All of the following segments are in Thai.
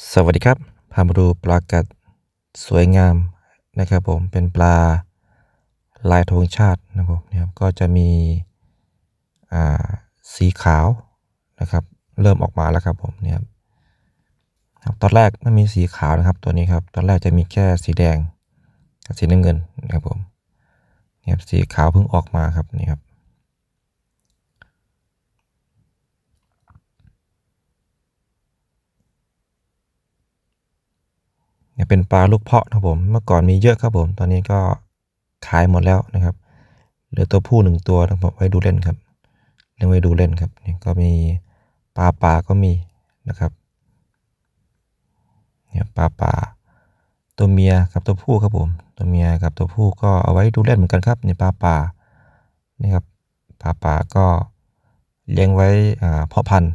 สวัสดีครับ พามาดูปลากัดสวยงามนะครับผมเป็นปลาลายธงชาตินะครับผมนะครับก็จะมีอ่าสีขาวนะครับ เริ่มออกมาแล้วครับผมเนี่ยครับตอนแรกไม่มีสีขาวนะครับตัวนี้ครับตอนแรกจะมีแค่สีแดงกับสีน้ำเงินนะครับผมเนี่ยครับสีขาวเพิ่งออกมาครับนี่ครับ เป็นปลาลูกเพาะนะครับผม เมื่อก่อนมีเยอะครับผม ตอนนี้ก็ขายหมดแล้วนะครับ เหลือตัวผู้หนึ่งตัวนะครับผมไว้ดูเล่นครับเลี้ยงไว้ดูเล่นครับนี่ก็มีปลาป่าก็มีนะครับเนี่ยปลาป่าตัวเมียกับตัวผู้ครับผม ตัวเมียกับตัวผู้ก็เอาไว้ดูเล่นเหมือนกันครับนี่ปลาป่านี่ครับปลาป่าก็เลี้ยงไว้เพาะพันธุ์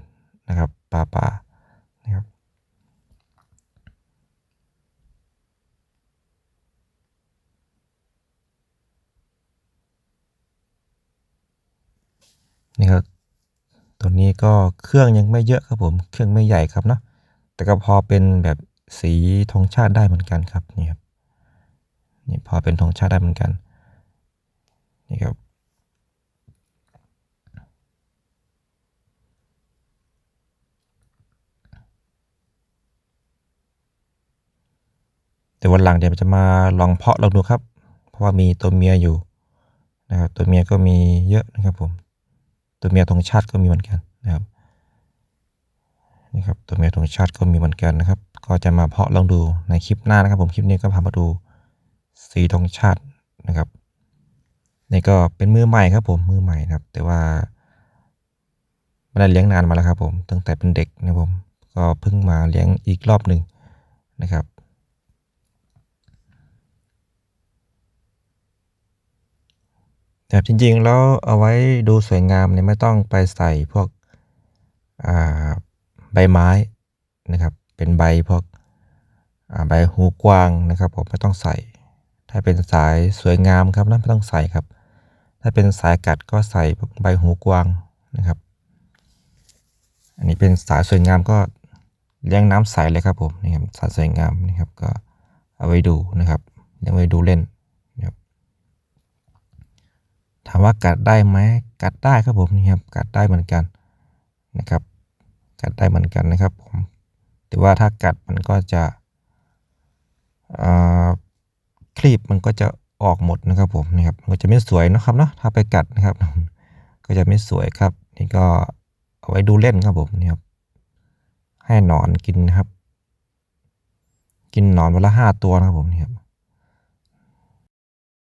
นะครับปลาป่านะครับ นี่ครับตัวนี้ก็เครื่องยังไม่เยอะครับผม เครื่องไม่ใหญ่ครับเนาะแต่ก็พอเป็นแบบสีธงชาติได้เหมือนกันครับนี่ครับนี่พอเป็นธงชาติได้เหมือนกันนี่ครับแต่วันหลังเดี๋ยวจะมาลองเพาะลองดูครับ เพราะว่ามีตัวเมียอยู่นะครับตัวเมียก็มีเยอะนะครับผม ตัวเมียธงชาติก็มีเหมือนกันนะครับนี่ครับตัวเมียธงชาติก็มีเหมือนกันนะครับ ก็จะมาเพาะลองดูในคลิปหน้านะครับผมคลิปนี้ก็พามาดูสีธงชาตินะครับนี่ก็เป็นมือใหม่ครับผมมือใหม่นะครับ แต่ว่าไม่ได้เลี้ยงนานมาแล้วครับผมตั้งแต่เป็นเด็กนะครับผมก็เพิ่งมาเลี้ยงอีกรอบหนึ่งนะครับ แต่จริงๆ แล้วเอาไว้ดูสวยงามเนี่ยไม่ต้องไปใส่พวกใบไม้นะครับ เป็นใบพวกใบหูกวางนะครับผมไม่ต้องใส่ ถ้าเป็นสายสวยงามครับนะไม่ต้องใส่ครับ ถ้าเป็นสายกัดก็ใส่พวกใบหูกวางนะครับ อันนี้เป็นสายสวยงามก็เลี้ยงน้ำใสเลยครับผมนี่ครับสายสวยงามนะครับก็เอาไว้ดูนะครับเลี้ยงไว้ดูเล่นนะครับ ถามว่ากัดได้ไหมกัดได้ครับผมนี่ครับกัดได้เหมือนกันนะครับ กัดได้เหมือนกันนะครับผมแต่ว่าถ้ากัดมันก็จะคลีบมันก็จะออกหมดนะครับผมนี่ครับมันก็จะไม่สวยนะครับเนาะถ้าไปกัดนะครับ ก็จะไม่สวยครับ นี่ก็เอาไว้ดูเล่นครับผมนี่ครับให้หนอนกินนะครับ กินหนอนวันละห้าตัวนะครับผมนี่ครับ